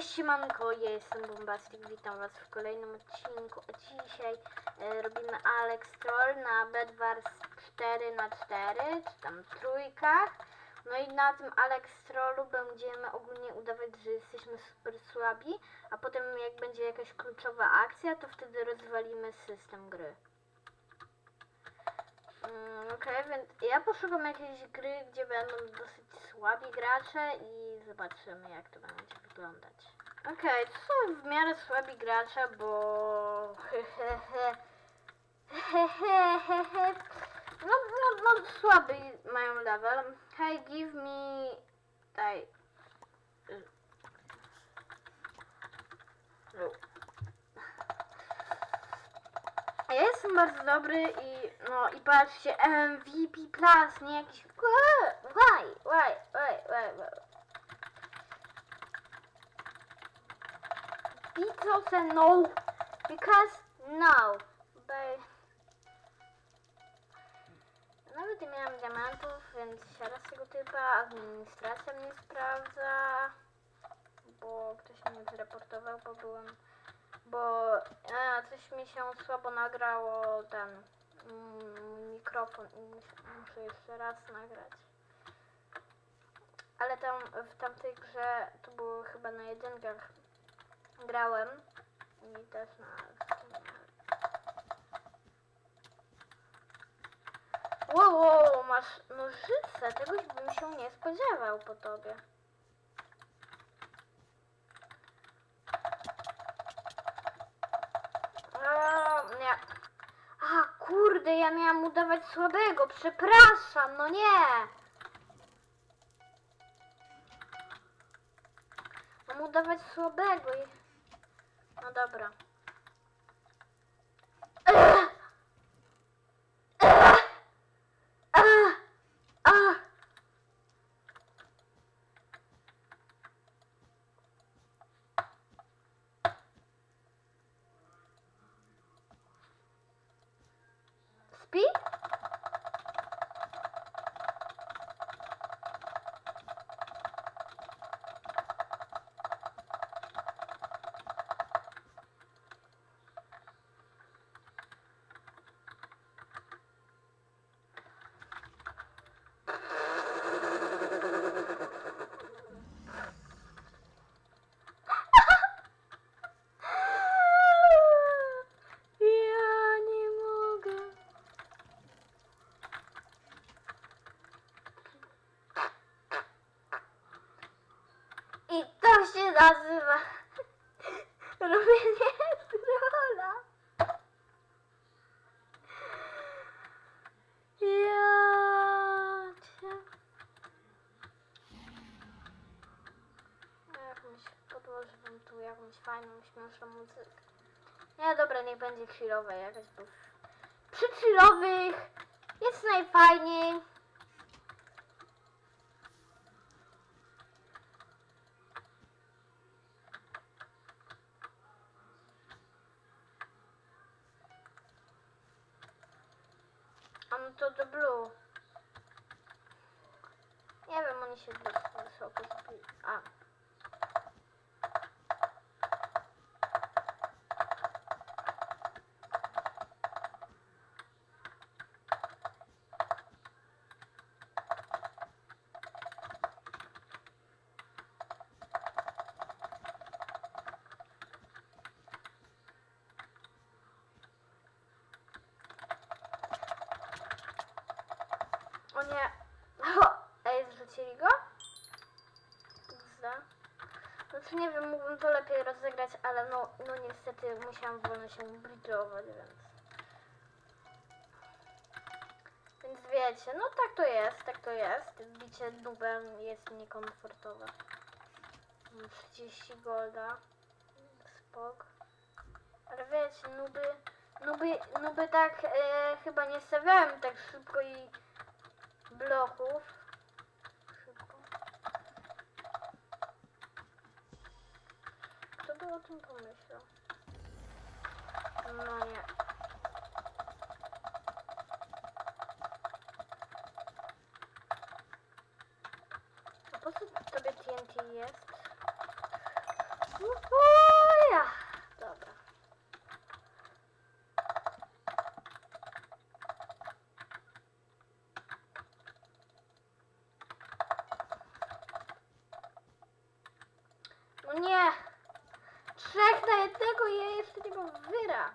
Cześć siemanko, ja jestem Bombastic, witam was w kolejnym odcinku. A dzisiaj e, robimy Alex Troll na Bedwars 4 na 4 czy tam trójkach. No i na tym Alex Trollu będziemy ogólnie udawać, że jesteśmy super słabi, a potem jak będzie jakaś kluczowa akcja, to wtedy rozwalimy system gry. Mm, Okej, więc ja poszukam jakiejś gry, gdzie będą dosyć słabi gracze i zobaczymy jak to będzie wyglądać. Okej, to są w miarę słabi gracze, bo no, no, no słaby mają level. Hey, give me daj. Ja jestem bardzo dobry i no i patrzcie MVP Plus, nie jakiś why, why, why, why, why. Beatles and no, because no, but nawet nie miałam diamentów, więc siada z tego typa, administracja mnie sprawdza, bo ktoś mnie zreportował, bo byłem bo e, coś mi się słabo nagrało ten mm, mikrofon i mus- muszę jeszcze raz nagrać. Ale tam w tamtej grze to było chyba na jedynkach grałem i też na Wow, wow, masz nożyce, czegoś bym się nie spodziewał po tobie. Eee, nie. A, kurde, ja miałam udawać słabego, przepraszam, no nie. Mam udawać słabego i... No dobra. Nazywa robienie trolla. Ja cię. Jakąś podłożę tu jakąś fajną, śmieszną muzykę. Nie, dobra, niech będzie chillowa jakaś, bo przy chillowych jest najfajniej. To do blue. Nie wiem, oni się wysoko zbili. A. O nie. O, ej, zrzucili go? Zda. Znaczy nie wiem, mógłbym to lepiej rozegrać, ale no, no niestety musiałam wolno się bridge'ować, więc... Więc wiecie, no tak to jest, tak to jest. Bicie nubem jest niekomfortowe. Mam 30 golda. Spok. Ale wiecie, nuby... Nuby, nuby tak e, chyba nie stawiałem tak szybko i bloków. Szybko. Kto by o tym pomyślał? No nie. A po co tobie TNT jest? Uhuja. Dobra. No nie! Trzech na jednego i ja jeszcze nie mam wyra.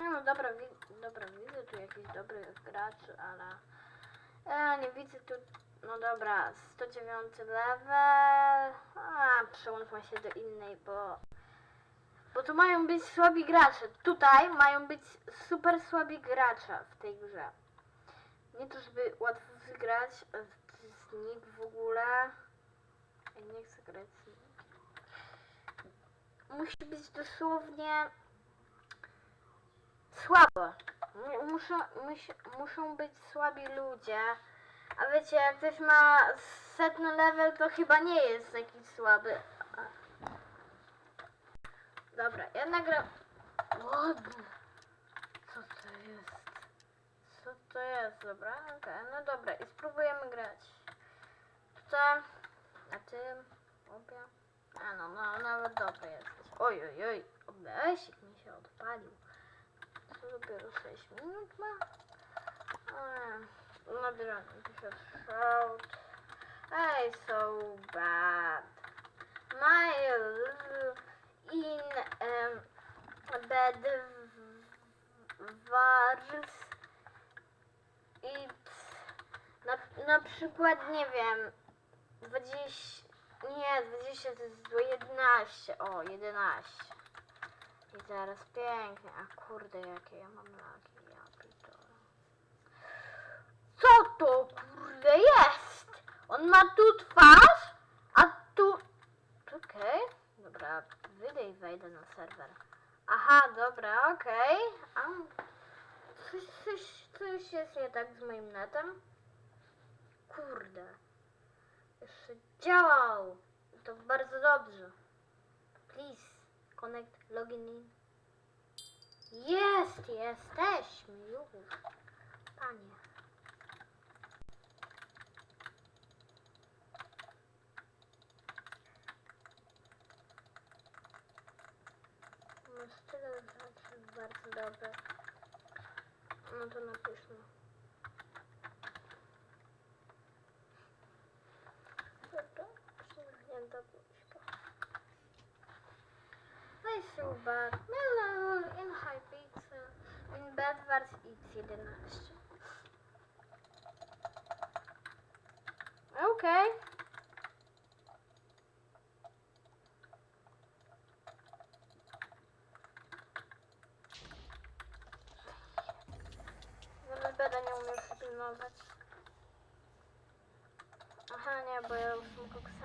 No dobra, dobra, widzę tu jakichś dobrych graczy, ale e, nie widzę tu, no dobra, 109 level, a przełączmy się do innej, bo bo tu mają być słabi gracze, tutaj mają być super słabi gracze w tej grze. Nie to, żeby łatwo wygrać z nich w ogóle. Ja nie chcę grać z. Musi być dosłownie słabo. Mu- Muszą, muszą być słabi ludzie. A wiecie, jak ktoś ma setny level, to chyba nie jest taki słaby. Dobra, ja nagram... Ładne. Co to jest? Co to jest? Dobra, okej, no dobra. I spróbujemy grać. Tutaj, na tym, obie. A no, no, nawet dobry jesteś. Oj, oj, oj, obesik mi się odpalił. To dopiero 6 minut ma? Eee, Nabieram pisze shout. Hey, so bad. My in um, bed wars it's na, na przykład nie wiem 20 nie 20 to jest złe 11 o 11 i teraz pięknie a kurde jakie ja mam lagi ja pitole co to kurde jest on ma tu twarz a tu okej dobra wyjdę i wejdę na serwer aha dobra okej a coś, coś, coś jest nie tak z moim netem kurde jeszcze działał. To bardzo dobrze. Please, connect, login in. Jest, jesteśmy już. Panie. No to napiszmy. Dobra, przymknięta buźka. Weź in Hypixel. In Bedwars X11. Okej. Nawet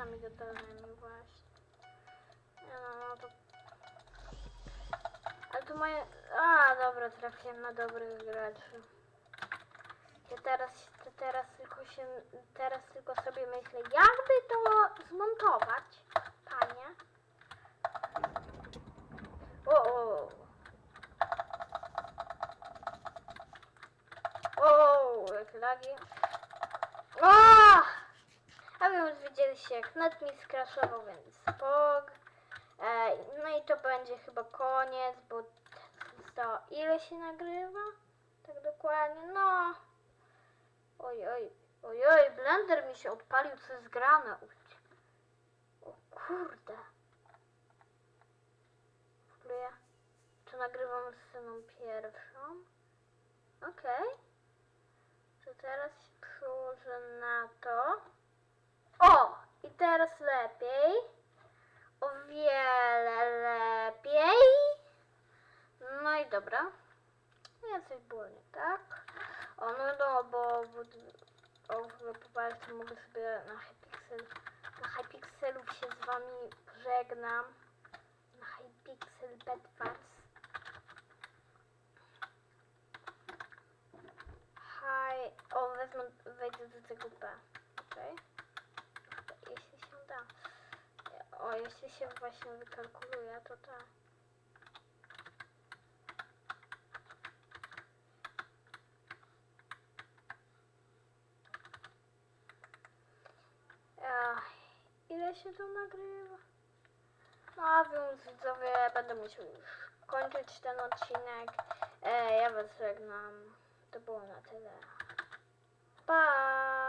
koksami dodanymi właśnie. Nie no, no to... Ale tu moje... A, dobra, trafiłem na dobrych graczy. Ja teraz, to teraz tylko się... Teraz tylko sobie myślę, jakby to zmontować, panie. O, o. O, jak lagi. Już widzieliście jak net mi skraszował, więc spog. E, no i to będzie chyba koniec, bo to ile się nagrywa? Tak dokładnie, no. Oj, oj, oj, oj, blender mi się odpalił, co jest grane. O kurde. W ogóle ja to nagrywam z sceną pierwszą. Okej. To teraz się przełożę na to. O! I teraz lepiej. O wiele lepiej. No i dobra. Nie, coś było nie tak. O, no no, bo... o, w ogóle popatrzcie, mogę sobie na Hypixel... Na Hypixelu się z wami pożegnam. Na Hypixel Bedwars. Hi. O, wezmę, wejdę do tego B. Okej. Jeśli się da. Jeśli się właśnie wykalkuluje, to tak. Ile się to nagrywa? No więc widzowie, będę musiał już kończyć ten odcinek. E, ja was żegnam. To było na tyle. Pa!